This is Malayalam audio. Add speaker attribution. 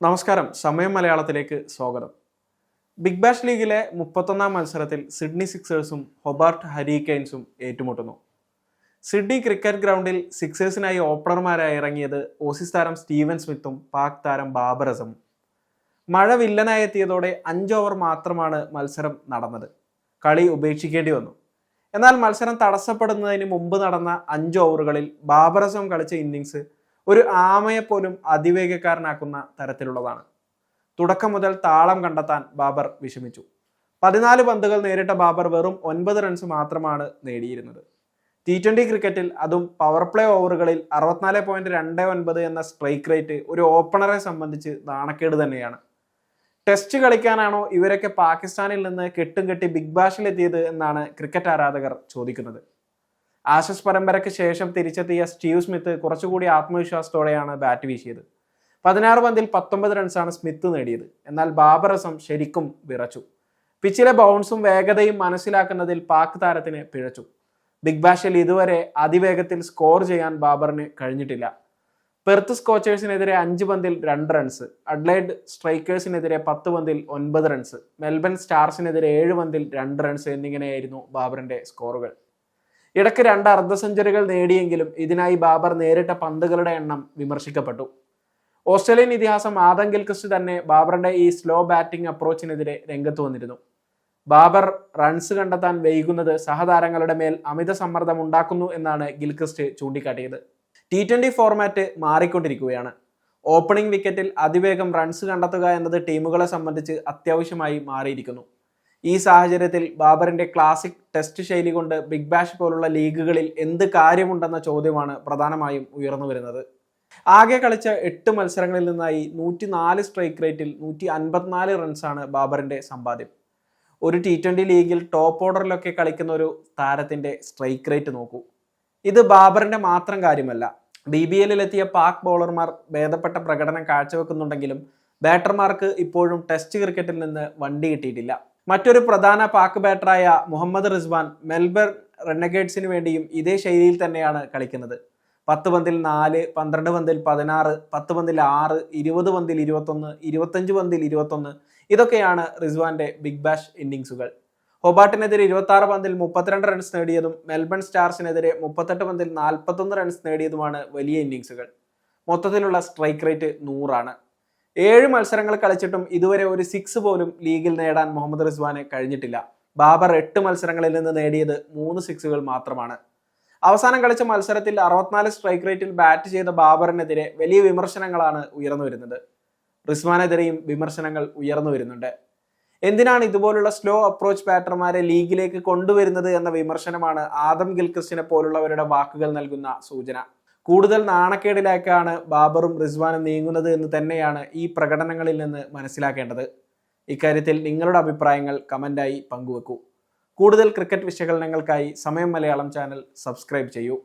Speaker 1: നമസ്കാരം. സമയം മലയാളത്തിലേക്ക് സ്വാഗതം. ബിഗ് ബാഷ് ലീഗിലെ മുപ്പത്തൊന്നാം മത്സരത്തിൽ സിഡ്നി സിക്സേഴ്സും ഹൊബാർട്ട് ഹരിക്കെയിൻസും ഏറ്റുമുട്ടുന്നു. സിഡ്നി ക്രിക്കറ്റ് ഗ്രൗണ്ടിൽ സിക്സേഴ്സിനായി ഓപ്പണർമാരായി ഇറങ്ങിയത് ഓസീസ് താരം സ്റ്റീവൻ സ്മിത്തും പാക് താരം ബാബർ അസമും മഴ വില്ലനായി എത്തിയതോടെ അഞ്ച് ഓവർ മാത്രമാണ് മത്സരം നടന്നത്. കളി ഉപേക്ഷിക്കേണ്ടി വന്നു. എന്നാൽ മത്സരം തടസ്സപ്പെടുന്നതിന് മുമ്പ് നടന്ന അഞ്ച് ഓവറുകളിൽ ബാബർ അസം കളിച്ച ഇന്നിങ്സ് ഒരു ആമയെ പോലും അതിവേഗക്കാരനാക്കുന്ന തരത്തിലുള്ളതാണ്. തുടക്കം മുതൽ താളം കണ്ടെത്താൻ ബാബർ വിഷമിച്ചു. പതിനാല് പന്തുകൾ നേരിട്ട ബാബർ വെറും ഒൻപത് റൺസ് മാത്രമാണ് നേടിയിരുന്നത്. ടി ട്വന്റി ക്രിക്കറ്റിൽ അതും പവർ പ്ലേ ഓവറുകളിൽ അറുപത്തിനാല് പോയിന്റ് രണ്ട് ഒൻപത് എന്ന സ്ട്രൈക്ക് റേറ്റ് ഒരു ഓപ്പണറെ സംബന്ധിച്ച് നാണക്കേട് തന്നെയാണ്. ടെസ്റ്റ് കളിക്കാനാണോ ഇവരൊക്കെ പാകിസ്ഥാനിൽ നിന്ന് കെട്ടും കെട്ടി ബിഗ് ബാഷിലെത്തിയത് എന്നാണ് ക്രിക്കറ്റ് ആരാധകർ ചോദിക്കുന്നത്. ആഷസ് പരമ്പരയ്ക്ക് ശേഷം തിരിച്ചെത്തിയ സ്റ്റീവ് സ്മിത്ത് കുറച്ചുകൂടി ആത്മവിശ്വാസത്തോടെയാണ് ബാറ്റ് വീശിയത്. പതിനാറ് പന്തിൽ പത്തൊമ്പത് റൺസാണ് സ്മിത്ത് നേടിയത്. എന്നാൽ ബാബറസം ശരിക്കും വിറച്ചു. പിച്ചിലെ ബൗൺസും വേഗതയും മനസ്സിലാക്കുന്നതിൽ പാക് താരത്തിന് പിഴച്ചു. ബിഗ് ബാഷിൽ ഇതുവരെ അതിവേഗത്തിൽ സ്കോർ ചെയ്യാൻ ബാബറിന് കഴിഞ്ഞിട്ടില്ല. പെർത്ത് സ്കോച്ചേഴ്സിനെതിരെ അഞ്ച് പന്തിൽ രണ്ട് റൺസ് അഡ്ലൈഡ് സ്ട്രൈക്കേഴ്സിനെതിരെ പത്ത് പന്തിൽ ഒൻപത് റൺസ് മെൽബൺ സ്റ്റാർസിനെതിരെ ഏഴ് പന്തിൽ രണ്ട് റൺസ് എന്നിങ്ങനെയായിരുന്നു ബാബറിന്റെ സ്കോറുകൾ ഇടയ്ക്ക് രണ്ട് അർദ്ധ സെഞ്ചുറികൾ നേടിയെങ്കിലും ഇതിനായി ബാബർ നേരിട്ട പന്തുകളുടെ എണ്ണം വിമർശിക്കപ്പെട്ടു. ഓസ്ട്രേലിയൻ ഇതിഹാസം ആദം ഗിൽക്രിസ്റ്റ് തന്നെ ബാബറിന്റെ ഈ സ്ലോ ബാറ്റിംഗ് അപ്രോച്ചിനെതിരെ രംഗത്ത് വന്നിരുന്നു. ബാബർ റൺസ് കണ്ടെത്താൻ വൈകുന്നത് സഹതാരങ്ങളുടെ മേൽ അമിത സമ്മർദ്ദം ഉണ്ടാക്കുന്നു എന്നാണ് ഗിൽക്രിസ്റ്റ് ചൂണ്ടിക്കാട്ടിയത്. ടി ട്വന്റി ഫോർമാറ്റ് മാറിക്കൊണ്ടിരിക്കുകയാണ്. ഓപ്പണിംഗ് വിക്കറ്റിൽ അതിവേഗം റൺസ് കണ്ടെത്തുക എന്നത് ടീമുകളെ സംബന്ധിച്ച് അത്യാവശ്യമായി മാറിയിരിക്കുന്നു. ഈ സാഹചര്യത്തിൽ ബാബറിന്റെ ക്ലാസിക് ടെസ്റ്റ് ശൈലി കൊണ്ട് ബിഗ് ബാഷ് പോലുള്ള ലീഗുകളിൽ എന്ത് കാര്യമുണ്ടെന്ന ചോദ്യമാണ് പ്രധാനമായും ഉയർന്നു വരുന്നത്. ആകെ കളിച്ച എട്ട് മത്സരങ്ങളിൽ നിന്നായി നൂറ്റി നാല് സ്ട്രൈക്ക് റേറ്റിൽ നൂറ്റി അൻപത്തിനാല് റൺസാണ് ബാബറിന്റെ സമ്പാദ്യം. ഒരു ടി ട്വന്റി ലീഗിൽ ടോപ്പ് ഓർഡറിലൊക്കെ കളിക്കുന്ന ഒരു താരത്തിന്റെ സ്ട്രൈക്ക് റേറ്റ് നോക്കൂ. ഇത് ബാബറിന്റെ മാത്രം കാര്യമല്ല. ബി ബി എല്ലിലെത്തിയ പാക് ബൗളർമാർ ഭേദപ്പെട്ട പ്രകടനം കാഴ്ചവെക്കുന്നുണ്ടെങ്കിലും ബാറ്റർമാർക്ക് ഇപ്പോഴും ടെസ്റ്റ് ക്രിക്കറ്റിൽ നിന്ന് വണ്ടി കിട്ടിയിട്ടില്ല. മറ്റൊരു പ്രധാന പാക്ക് ബാറ്ററായ മുഹമ്മദ് റിസ്വാൻ മെൽബൺ റെനഗേഡ്സിന് വേണ്ടിയും ഇതേ ശൈലിയിൽ തന്നെയാണ് കളിക്കുന്നത്. പത്ത് പന്തിൽ നാല് പന്ത്രണ്ട് പന്തിൽ പതിനാറ് പത്ത് പന്തിൽ ആറ് ഇരുപത് പന്തിൽ ഇരുപത്തൊന്ന് ഇരുപത്തഞ്ച് പന്തിൽ ഇരുപത്തൊന്ന് ഇതൊക്കെയാണ് റിസ്വാന്റെ ബിഗ് ബാഷ് ഇന്നിങ്സുകൾ ഹൊബാട്ടിനെതിരെ ഇരുപത്തി ആറ് പന്തിൽ മുപ്പത്തിരണ്ട് റൺസ് നേടിയതും മെൽബൺ സ്റ്റാർസിനെതിരെ മുപ്പത്തെട്ട് പന്തിൽ നാൽപ്പത്തൊന്ന് റൺസ് നേടിയതുമാണ് വലിയ ഇന്നിങ്സുകൾ മൊത്തത്തിലുള്ള സ്ട്രൈക്ക് റേറ്റ് നൂറാണ്. ഏഴ് മത്സരങ്ങൾ കളിച്ചിട്ടും ഇതുവരെ ഒരു സിക്സ് പോലും ലീഗിൽ നേടാൻ മുഹമ്മദ് റിസ്വാന് കഴിഞ്ഞിട്ടില്ല. ബാബർ എട്ട് മത്സരങ്ങളിൽ നിന്ന് നേടിയത് മൂന്ന് സിക്സുകൾ മാത്രമാണ്. അവസാനം കളിച്ച മത്സരത്തിൽ അറുപത്തിനാല് സ്ട്രൈക്ക് റേറ്റിൽ ബാറ്റ് ചെയ്ത ബാബറിനെതിരെ വലിയ വിമർശനങ്ങളാണ് ഉയർന്നു വരുന്നത്. റിസ്വാനെതിരെയും വിമർശനങ്ങൾ ഉയർന്നു വരുന്നുണ്ട്. എന്തിനാണ് ഇതുപോലുള്ള സ്ലോ അപ്രോച്ച് ബാറ്റർമാരെ ലീഗിലേക്ക് കൊണ്ടുവരുന്നത് എന്ന വിമർശനമാണ് ആദം ഗിൽക്രിസ്റ്റിനെ പോലുള്ളവരുടെ വാക്കുകൾ നൽകുന്ന സൂചന. കൂടുതൽ നാണക്കേടിലേക്കാണ് ബാബറും റിസ്വാനും നീങ്ങുന്നത് എന്ന് തന്നെയാണ് ഈ പ്രകടനങ്ങളിൽ നിന്ന് മനസ്സിലാക്കേണ്ടത്. ഇക്കാര്യത്തിൽ നിങ്ങളുടെ അഭിപ്രായങ്ങൾ കമന്റായി പങ്കുവെക്കൂ. കൂടുതൽ ക്രിക്കറ്റ് വിശകലനങ്ങൾക്കായി സമയം മലയാളം ചാനൽ സബ്സ്ക്രൈബ് ചെയ്യൂ.